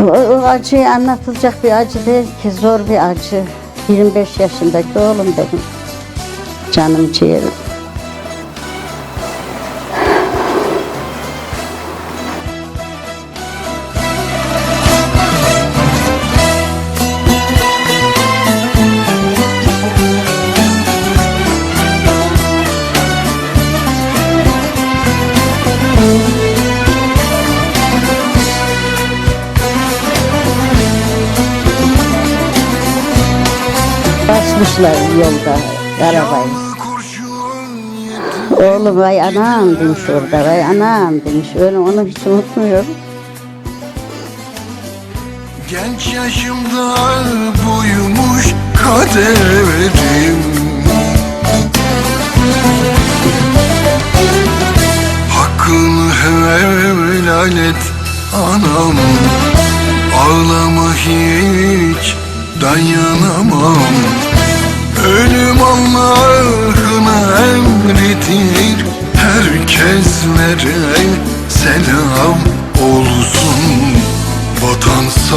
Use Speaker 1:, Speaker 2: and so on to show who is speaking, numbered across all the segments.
Speaker 1: O, acıyı anlatılacak bir acı değil ki zor bir acı. 25 yaşındaki oğlum benim. Canım ciğerim. Basmışlar yolda arabayı. Oğlum vay anam demiş orada, vay anam demiş. Öyle onu hiç unutmuyorum.
Speaker 2: Genç yaşımda buymuş kaderim Hakkını helal et anam Ağlama hiç dayanamam selam olsun Vatan sağ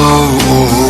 Speaker 2: olsun